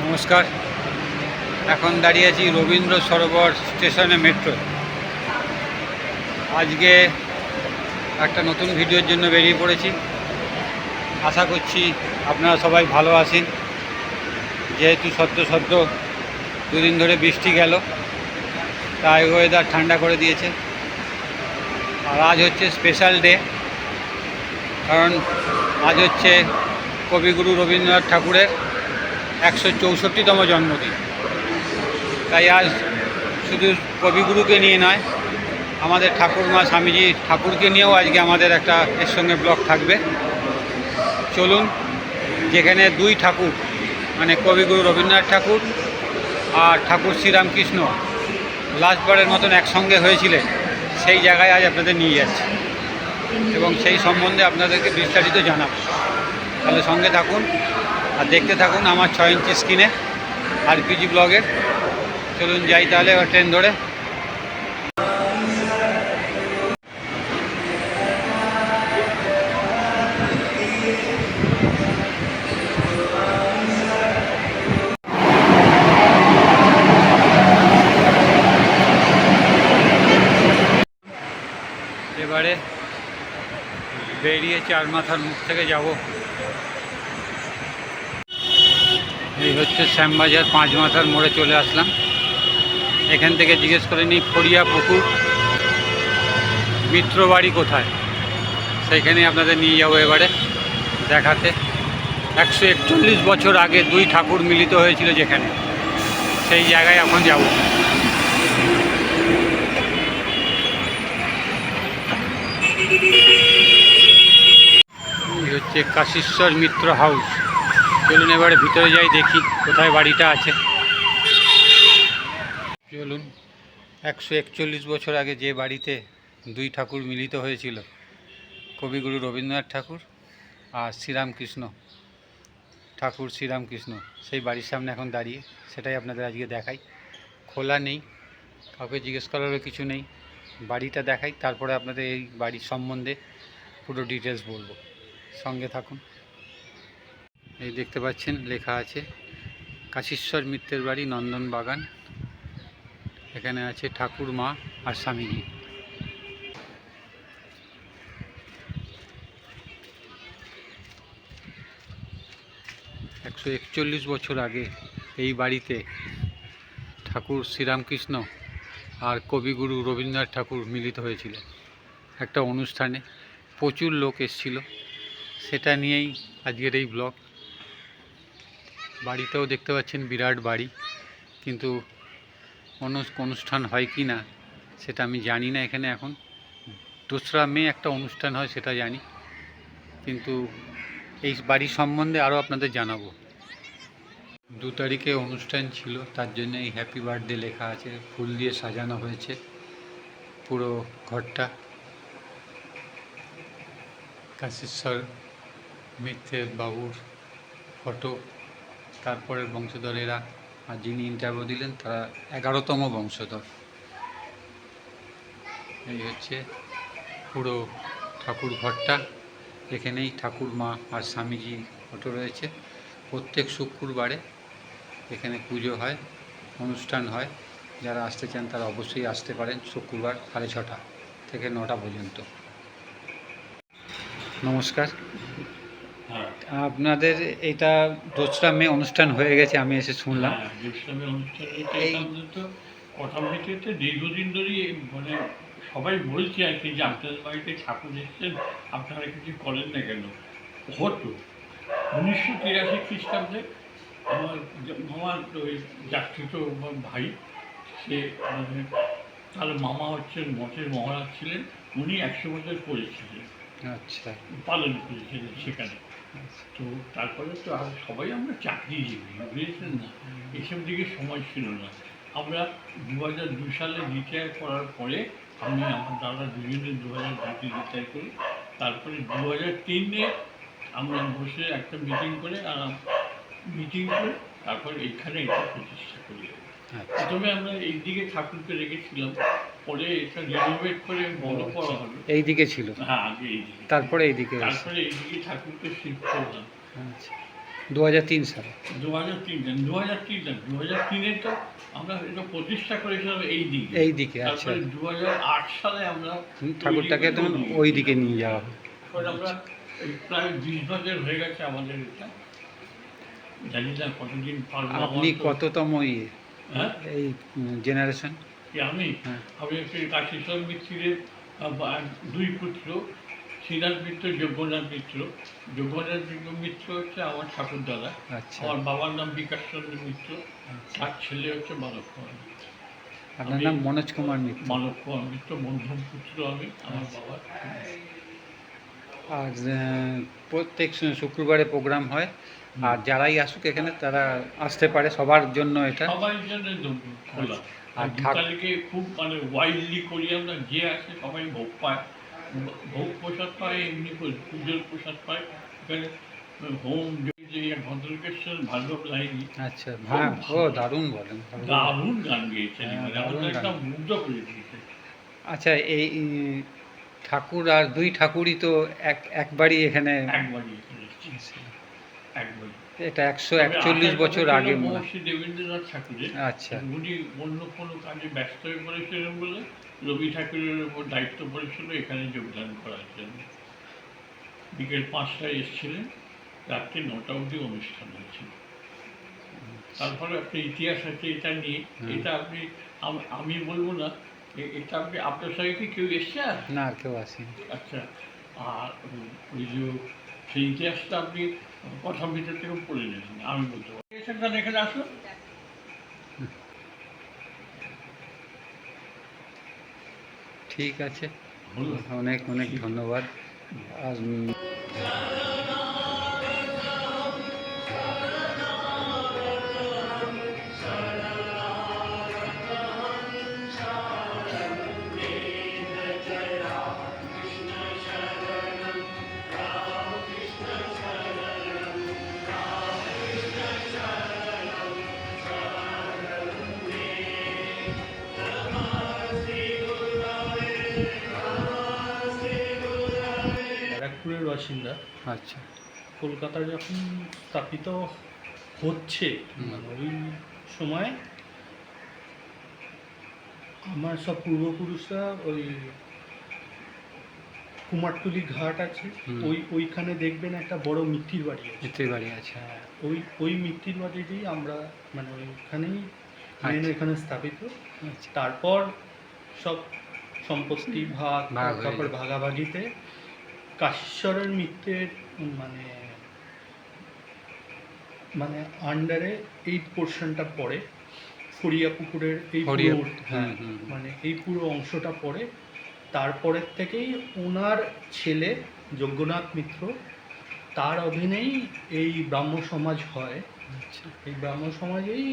নমস্কার। এখন দাঁড়িয়ে আছি রবীন্দ্র সরোবর স্টেশনে মেট্রো আজকে একটা নতুন ভিডিওর জন্য বেরিয়ে পড়েছি। আশা করছি আপনারা সবাই ভালো আছেন। যেহেতু সদ্য সদ্য দুদিন ধরে বৃষ্টি গেল। তাই ওয়েদার ঠান্ডা করে দিয়েছে। আর আজ হচ্ছে স্পেশাল ডে কারণ আজ হচ্ছে কবিগুরু রবীন্দ্রনাথ ঠাকুরের একশো চৌষট্টিতম জন্মদিন। তাই আজ শুধু কবিগুরুকে নিয়ে নয়, আমাদের ঠাকুরমা স্বামীজি ঠাকুরকে নিয়েও আজকে আমাদের একটা এর সঙ্গে ব্লগ থাকবে। চলুন, যেখানে দুই ঠাকুর মানে কবিগুরু রবীন্দ্রনাথ ঠাকুর আর ঠাকুর শ্রীরামকৃষ্ণ লাস্টবারের মতন একসঙ্গে হয়েছিলেন, সেই জায়গায় আজ আপনাদের নিয়ে যাচ্ছি। এবং সেই সম্বন্ধে আপনাদেরকে বিস্তারিত জানাব। তাহলে সঙ্গে থাকুন আর দেখতে থাকুন আমার ছয় ইঞ্চি স্ক্রিনে আর পিজি ব্লগের চলুন যাই তাহলে ট্রেন ধরে। বেরিয়ে চার মাথার মুখ থেকে যাব। এই হচ্ছে শ্যামবাজার, পাঁচ মাথার মোড়ে চলে আসলাম। এখান থেকে জিজ্ঞেস করে নিই ফড়িয়া পুকুর, মিত্র বাড়ি কোথায়? সেইখানে আপনাদের নিয়ে যাব এবারে, দেখাতে। একশো একচল্লিশ বছর আগে দুই ঠাকুর মিলিত হয়েছিল যেখানে। সেই জায়গায় এখন যাব। এই হচ্ছে কাশীশ্বর মিত্র হাউস। চলুন এবারে ভিতরে যাই, দেখি কোথায় বাড়িটা আছে। চলুন, একশো একচল্লিশ বছর আগে যে বাড়িতে দুই ঠাকুর মিলিত হয়েছিল, কবিগুরু রবীন্দ্রনাথ ঠাকুর আর শ্রীরামকৃষ্ণ, ঠাকুর শ্রীরামকৃষ্ণ, সেই বাড়ির সামনে এখন দাঁড়িয়ে। সেটাই আপনাদের আজকে দেখাই। খোলা নেই, কাউকে জিজ্ঞেস করারও কিছু নেই। বাড়িটা দেখাই, তারপরে আপনাদের এই বাড়ির সম্বন্ধে পুরো ডিটেলস বলব। সঙ্গে থাকুন। এই দেখতে পাচ্ছেন, লেখা আছে, কাশীশ্বর মিত্রের বাড়ি, নন্দন বাগান। এখানে আছে ঠাকুর, মা আর স্বামীজি। একশো একচল্লিশ বছর আগে এই বাড়িতে ঠাকুর শ্রীরামকৃষ্ণ আর কবিগুরু রবীন্দ্রনাথ ঠাকুর মিলিত হয়েছিলেন। একটা অনুষ্ঠানে প্রচুর লোক এসেছিল। সেটা নিয়েই আজকের এই ব্লগ বাড়িতেও দেখতে পাচ্ছেন বিরাট বাড়ি, কিন্তু অনু- অনুষ্ঠান হয় কি না, সেটা আমি জানি না এখানে এখন। দোসরা মে একটা অনুষ্ঠান হয়, সেটা জানি। কিন্তু এই বাড়ি সম্বন্ধে আরও আপনাদের জানাব। দু তারিখে অনুষ্ঠান ছিল, তার জন্য এই হ্যাপি বার্থডে লেখা আছে, ফুল দিয়ে সাজানো হয়েছে পুরো ঘরটা। কাশীশ্বর মিত্রের বাবুর ফটো। তারপরের বংশধরেরা, আর যিনি ইন্টারভিউ দিলেন, তারা এগারোতম বংশধর। এই হচ্ছে পুরো ঠাকুর ঘরটা। এখানেই ঠাকুর মা আর স্বামীজি ফটো রয়েছে। প্রত্যেক শুক্রবারে এখানে পুজো হয়, অনুষ্ঠান হয়। যারা আসতে চান, তারা অবশ্যই আসতে পারেন শুক্রবার সাড়ে ছটা থেকে নটা পর্যন্ত। নমস্কার। আপনাদের এটা দোসরা মে অনুষ্ঠান হয়ে গেছে আমি এসে শুনলাম। হ্যাঁ, অনুষ্ঠান এই- তো কথা ভিত্তিতে দীর্ঘদিন ধরেই মানে সবাই বলছে আর কি যে আপনাদের বাড়িতে ঠাকুর এসেছেন আপনারা কিছু করেন না কেন? হতো উনিশশো তিরাশি খ্রিস্টাব্দে আমার আমার ওই জাতীয় ভাই সে মানে তার মামা হচ্ছেন মঠের মহারাজ ছিলেন উনি একশো বছর করেছিলেন আচ্ছা। পালন করেছিলেন সেখানে। তো তারপরে তো আর সবাই আমরা চাকরিজীবী বুঝেছেন না? এসব দিকে সময় ছিল না। আমরা দু হাজার দু সালে রিটায়ার করার পরে আমি আমার দাদা দুজনে দু হাজার দুটি রিটায়ার করি। তারপরে দু হাজার তিনে আমরা বসে একটা মিটিং করে আর মিটিং করে তারপর এখানে এটা প্রতিষ্ঠা করি। আচ্ছা। প্রথমে আমরা এই দিকে ঠাকুরকে রেখেছিলাম। পরে এটা রিনোভেট করে করা হলো এই দিকে ছিল। হ্যাঁ আগে এই দিকে। তারপরে এই দিকে এসে। তারপরে এই দিকে ঠাকুরকে শিফট করলাম। আচ্ছা। দু হাজার তিন সালে। দু হাজার তিন দু হাজার তিন দু হাজার তিনে তো আমরা এটা প্রতিষ্ঠা করেছিলাম এই দিকে। এই দিকে আচ্ছা। দু হাজার আট সালে আমরা ঠাকুরটাকে তখন ওই দিকে নিয়ে যাওয়া হয় এখন আমরা প্রায় বিশ বছর হয়ে গেছে আমাদের এটা। জানি না কতদিন আপনি কততম ইয়ে? হ্যাঁ? এই জেনারেশন কি আমি? হ্যাঁ। আমি হচ্ছে কাশীশ্বর মিত্রের দুই পুত্র শ্রীনাথ মিত্র যজ্ঞনাথ মিত্র। যজ্ঞনাথ মিত্র হচ্ছে আমার ঠাকুর দাদা আচ্ছা। আমার বাবার নাম বিকাশ চন্দ্র মিত্র আর ছেলে হচ্ছে মানব কুমার আপনার নাম মনোজ কুমার মিত্র। মানব কুমার মিত্র মধ্যম পুত্র আমি আমার আচ্ছা। বাবা আর প্রত্যেক শুক্রবারে প্রোগ্রাম হয়। আর যারাই আসুক এখানে তারা আসতে পারে সবার জন্য এটা। সবাই জন্য খোলা। আর তাদেরকে খুব মানে ওয়াইল্ডলি করি আমরা যে আসে সবাই ভোগ পায়। ভোগ প্রসাদ পায় এমনি করে পুজোর প্রসাদ পায়। এখানে হোম যে ভদ্রকেশ্বর ভার্গব লাইনি আচ্ছা হ্যাঁ ও দারুণ বলেন দারুণ। গান গেয়েছেন হ্যাঁ, আমাদের একটা মুগ্ধ করে দিয়েছে। আচ্ছা এই ঠাকুর আর দুই ঠাকুরই তো এক একবারই এখানে একবারই একবারই। এটা একশো একচল্লিশ বছর আগে মনে দেবেন্দ্রনাথ ঠাকুরের। আচ্ছা। উনি অন্য কোনো কাজে ব্যস্ত হয়ে পড়েছিলেন বলে রবি ঠাকুরের উপর দায়িত্ব পড়েছিল এখানে যোগদান করার জন্য। বিকেল পাঁচটায় এসেছিলেন রাত্রি নটা অবধি অনুষ্ঠান হয়েছিল। তারপরে একটা ইতিহাস আছে এটা নিয়ে। এটা আপনি আমি বলব না এটা আপনি আপনার সঙ্গে কি কেউ এসছে আর? না কেউ আসেনি। আচ্ছা আর ওই যে সেই ইতিহাসটা আপনি কথা ভিতর থেকে পড়ে নিয়েছেন আমি বলতে পারি এখানে আসুন। ঠিক আছে। অনেক অনেক ধন্যবাদ। আর বাসিন্দা। আচ্ছা। কলকাতা যখন স্থাপিত হচ্ছে। মানে ওই সময় আমার সব পূর্বপুরুষরা ওই কুমারটুলি ঘাট আছে ওই ওইখানে দেখবেন একটা বড় মিত্তির বাড়ি আছে। এতে বাড়ি আছে হ্যাঁ, ওই ওই মিত্তির বাড়িতেই আমরা মানে ওইখানেই মেন আচ্ছা। এখানে স্থাপিত। আচ্ছা। তারপর সব সম্পত্তি ভাগ তারপর ভাগাভাগিতে কাশীশ্বরের মিত্রের মানে মানে আন্ডারে এই পোর্শনটা পড়ে ফরিয়া পুকুরের এই পুরো হ্যাঁ হুম, হুম। মানে এই পুরো অংশটা পড়ে। তারপরের থেকেই ওনার ছেলে যজ্ঞনাথ মিত্র তার অধীনেই এই ব্রাহ্ম সমাজ হয়। আচ্ছা। এই ব্রাহ্ম সমাজেই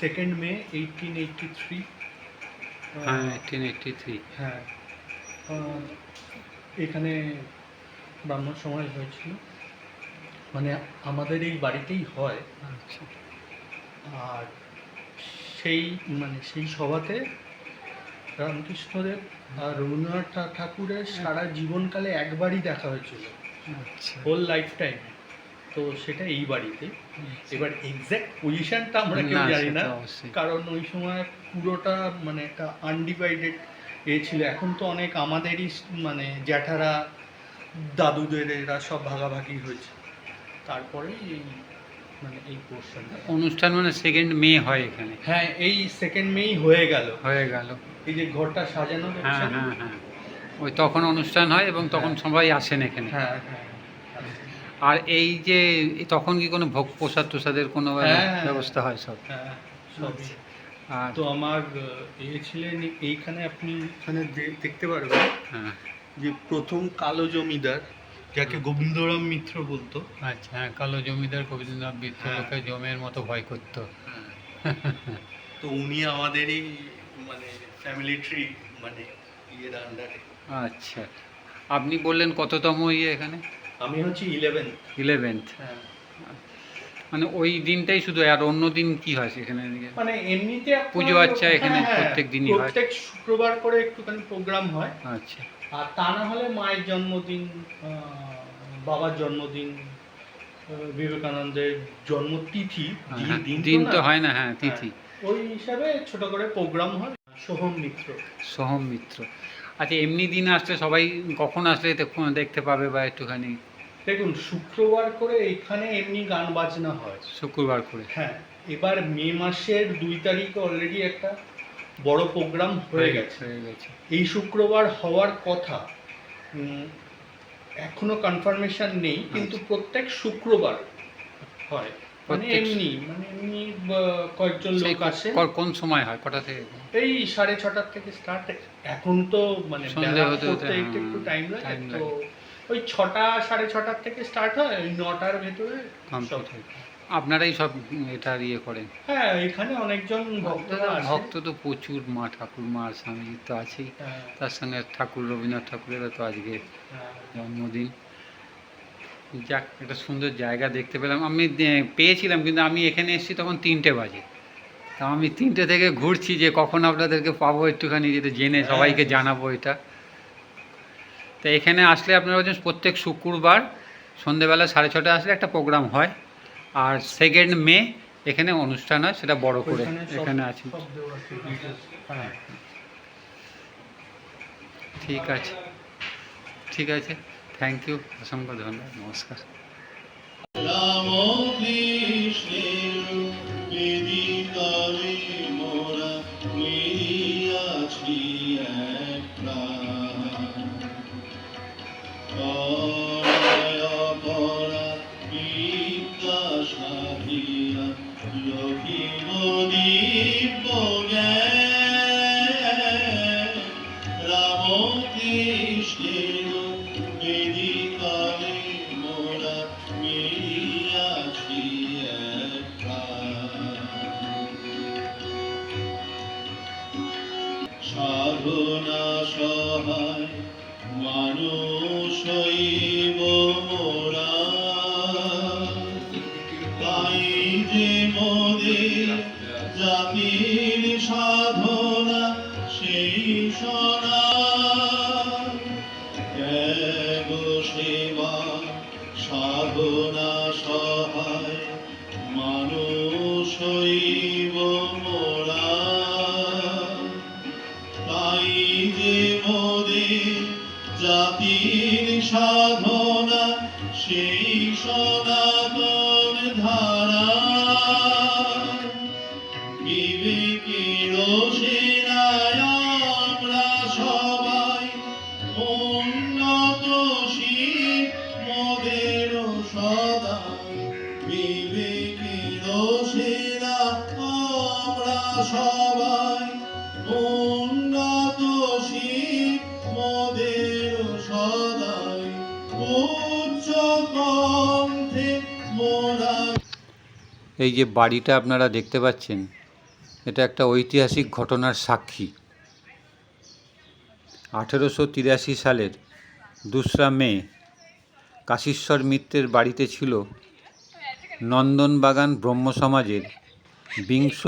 second May eighteen eighty three হ্যাঁ এইটিন এইটটি থ্রি হ্যাঁ এখানে ব্রাহ্মণ সমাজ হয়েছিল। মানে আমাদের এই বাড়িতেই হয়। আচ্ছা। আর সেই মানে সেই সভাতে রামকৃষ্ণদেব আর রবীন্দ্রনাথ ঠাকুরের সারা জীবনকালে একবারই দেখা হয়েছিল। আচ্ছা। হোল লাইফ টাইমে তো সেটা এই বাড়িতে। এবার এক্স্যাক্ট পজিশনটা আমরা কেউ জানি না। কারণ ওই সময় পুরোটা মানে একটা আনডিভাইডেড এ ছিল। এখন তো অনেক আমাদেরই মানে জ্যাঠারা দাদুদের এরা সব ভাগাভাগি হয়েছে। তারপরে এই মানে এই পোর্শনটা অনুষ্ঠান মানে সেকেন্ড মে হয় এখানে। হ্যাঁ এই সেকেন্ড মেই হয়ে গেল। হয়ে গেল। এই যে ঘরটা সাজানো হ্যাঁ হ্যাঁ হ্যাঁ। ওই তখন অনুষ্ঠান হয় এবং তখন হ্যাঁ। সবাই আসেন এখানে। হ্যাঁ হ্যাঁ আর এই যে তখন কি কোনো ভোগ প্রসাদ প্রসাদের কোনো হ্যাঁ। ব্যবস্থা হয় সব? হ্যাঁ সবই। আর তো আমার এ ছিলেন এইখানে আপনি এখানে দেখতে পারবেন। হ্যাঁ। যে প্রথম কালো জমিদার যাকে গোবিন্দরাম মিত্র বলতো। আচ্ছা হ্যাঁ কালো জমিদার গোবিন্দনাথ মিত্র হ্যাঁ। লোকে জমের মতো ভয় করতো। তো উনি আমাদেরই মানে ফ্যামিলি ট্রি মানে ইয়ের আন্ডারে আচ্ছা আপনি বললেন কততম ইয়ে এখানে? আমি হচ্ছে ইলেভেন ইলেভেন্থ হ্যাঁ। মানে ওই দিনটাই শুধু আর অন্য দিন কি হয় সেখানে? মানে এমনিতে পুজো আচ্চা এখানে হ্যাঁ, হ্যাঁ, প্রত্যেক দিনই হয়। প্রত্যেক শুক্রবার করে একটুখানি প্রোগ্রাম হয়। আচ্ছা। আর তা না হলে মায়ের জন্মদিন বাবার জন্মদিন বিবেকানন্দের জন্মতিথি হ্যাঁ, হ্যাঁ, দিন তো হয় না হ্যাঁ তিথি। ওই হিসাবে ছোট করে প্রোগ্রাম হয় সোহম মিত্র। সোহম মিত্র। আচ্ছা এমনি দিন আসলে সবাই কখন আসলে দেখতে পাবে বা একটুখানি? দেখুন শুক্রবার করে এখানে এমনি গান বাজনা হয়। শুক্রবার করে। হ্যাঁ এবার মে মাসের দুই তারিখে অলরেডি একটা বড় প্রোগ্রাম হয়ে গেছে। এই শুক্রবার হওয়ার কথা এখনও কনফার্মেশন নেই কিন্তু প্রত্যেক শুক্রবার হয়। মানে এমনি মানে এমনি কয়েকজন লোক আসে। কোন সময় হয়? কটা থেকে? এই সাড়ে ছটার থেকে স্টার্ট এখন তো মানে করতে একটু টাইম লাগে তো ওই ছটা সাড়ে ছটার থেকে স্টার্ট হয় ওই নটার ভেতরে কমপ্লিট হয় আপনারাই সব এটা ইয়ে করেন। হ্যাঁ এখানে অনেকজন ভক্তরা ভক্ত তো প্রচুর মা ঠাকুর মা স্বামী তো আছেই। হ্যাঁ, তার সঙ্গে ঠাকুর রবীন্দ্রনাথ ঠাকুরেরও তো আজকে হ্যাঁ। জন্মদিন। যাক একটা সুন্দর জায়গা দেখতে পেলাম। আমি পেয়েছিলাম কিন্তু আমি এখানে এসেছি তখন তিনটে বাজে। তা আমি তিনটে থেকে ঘুরছি যে কখন আপনাদেরকে পাবো একটুখানি যেটা জেনে হ্যাঁ। সবাইকে জানাব এটা। তা এখানে আসলে আপনারা বলছেন প্রত্যেক শুক্রবার সন্ধেবেলা সাড়ে ছটা আসলে একটা প্রোগ্রাম হয়। আর সেকেন্ড মে এখানে অনুষ্ঠান হয় সেটা বড় করে এখানে আছে। হ্যাঁ। ঠিক আছে। ঠিক আছে। থ্যাংক ইউ অসংখ্য ধন্যবাদ। নমস্কার। এই যে বাড়িটা আপনারা দেখতে পাচ্ছেন, এটা একটা ঐতিহাসিক ঘটনার সাক্ষী। আঠেরোশো তিরাশি সালের দুসরা মে, কাশীশ্বর মিত্রের বাড়িতে ছিল নন্দনবাগান ব্রহ্ম সমাজের বিংশ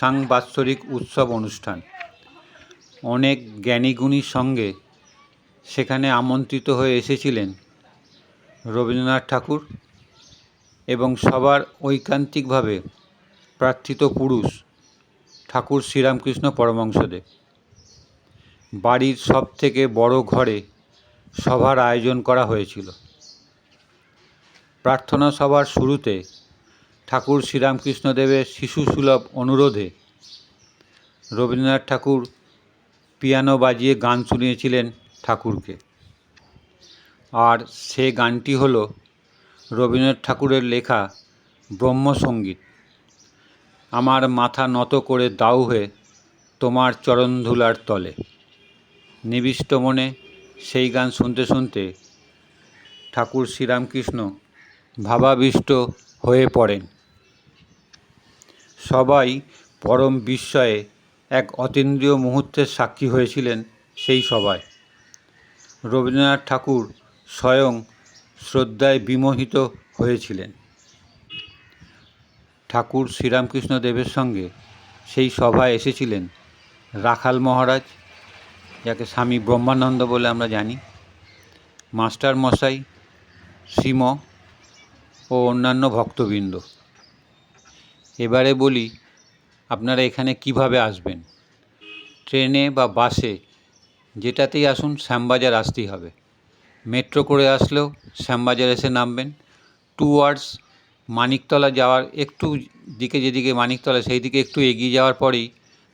সাংবাৎসরিক উৎসব অনুষ্ঠান। অনেক জ্ঞানীগুণীর সঙ্গে সেখানে আমন্ত্রিত হয়ে এসেছিলেন রবীন্দ্রনাথ ঠাকুর। এবং সবার ঐকান্তিকভাবে প্রার্থিত পুরুষ ঠাকুর শ্রীরামকৃষ্ণ পরমংসদেব বাড়ির সব থেকে বড় ঘরে সভার আয়োজন করা হয়েছিল। প্রার্থনা সভার শুরুতে ঠাকুর শ্রীরামকৃষ্ণদেবের শিশুসুলভ অনুরোধে রবীন্দ্রনাথ ঠাকুর পিয়ানো বাজিয়ে গান শুনিয়েছিলেন ঠাকুরকে। আর সে গানটি হলো রবীন্দ্রনাথ ঠাকুরের লেখা ব্রহ্মসঙ্গীত আমার মাথা নত করে দাউ হয়ে তোমার চরণধুলার তলে। নিবিষ্ট মনে সেই গান শুনতে শুনতে ঠাকুর শ্রীরামকৃষ্ণ ভাবাবিষ্ট হয়ে পড়েন। সবাই পরম বিস্ময়ে এক অতীন্দ্রিয় মুহূর্তের সাক্ষী হয়েছিলেন সেই সভায়। রবীন্দ্রনাথ ঠাকুর স্বয়ং শ্রদ্ধায় বিমোহিত হয়েছিলেন। ঠাকুর শ্রীরামকৃষ্ণ দেবের সঙ্গে সেই সভায় এসেছিলেন রাখাল মহারাজ, যাকে স্বামী ব্রহ্মানন্দ বলে আমরা জানি, মাস্টার মশাই, শ্রীম ও অন্যান্য ভক্তবৃন্দ। এবারে বলি, আপনারা এখানে কীভাবে আসবেন? ট্রেনে বা বাসে যেটাতেই আসুন, শ্যামবাজার আসতেই হবে। মেট্রো করে আসলেও শ্যামবাজার এসে নামবেন। টু ওয়ার্ডস মানিকতলা যাওয়ার একটু দিকে যেদিকে মানিকতলা, সেই দিকে একটু এগিয়ে যাওয়ার পরেই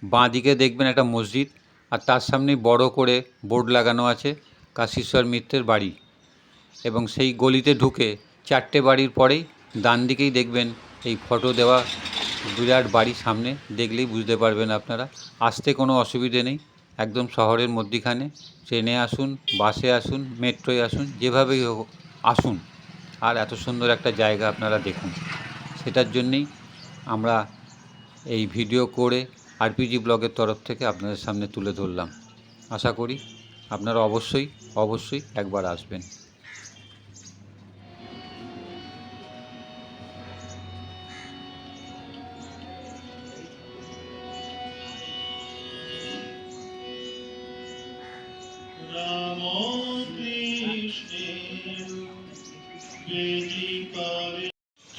বাঁ দিকে দেখবেন একটা মসজিদ আর তার সামনেই বড় করে বোর্ড লাগানো আছে কাশীশ্বর মিত্রের বাড়ি। এবং সেই গলিতে ঢুকে চারটে বাড়ির পরেই ডান দিকেই দেখবেন এই ফটো দেওয়া বিরাট বাড়ি সামনে দেখলেই বুঝতে পারবেন আপনারা। আসতে কোনো অসুবিধে নেই। একদম শহরের মধ্যিখানে। ট্রেনে আসুন, বাসে আসুন, মেট্রোয় আসুন, যেভাবেই হোক, আসুন। আর এত সুন্দর একটা জায়গা আপনারা দেখুন। সেটার জন্যেই আমরা এই ভিডিও করে আরপিজি ব্লগের তরফ থেকে আপনাদের সামনে তুলে ধরলাম। আশা করি আপনারা অবশ্যই অবশ্যই একবার আসবেন।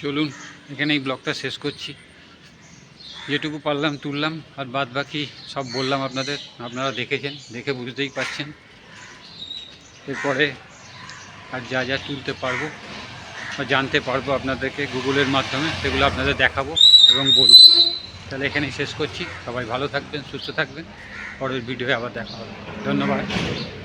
চলুন এখানে এই ব্লগটা শেষ করছি। যেটুকু পারলাম তুললাম, আর বাদ বাকি সব বললাম আপনাদের, আপনারা দেখেছেন, দেখে বুঝতেই পাচ্ছেন এরপরে আর যা যা তুলতে পারব বা জানতে পারব আপনাদেরকে গুগলের মাধ্যমে, সেগুলো আপনাদের দেখাবো এবং বলব। তাহলে এখানেই শেষ করছি। সবাই ভালো থাকবেন, সুস্থ থাকবেন। পরের ভিডিওয়ে আবার দেখা হবে। ধন্যবাদ।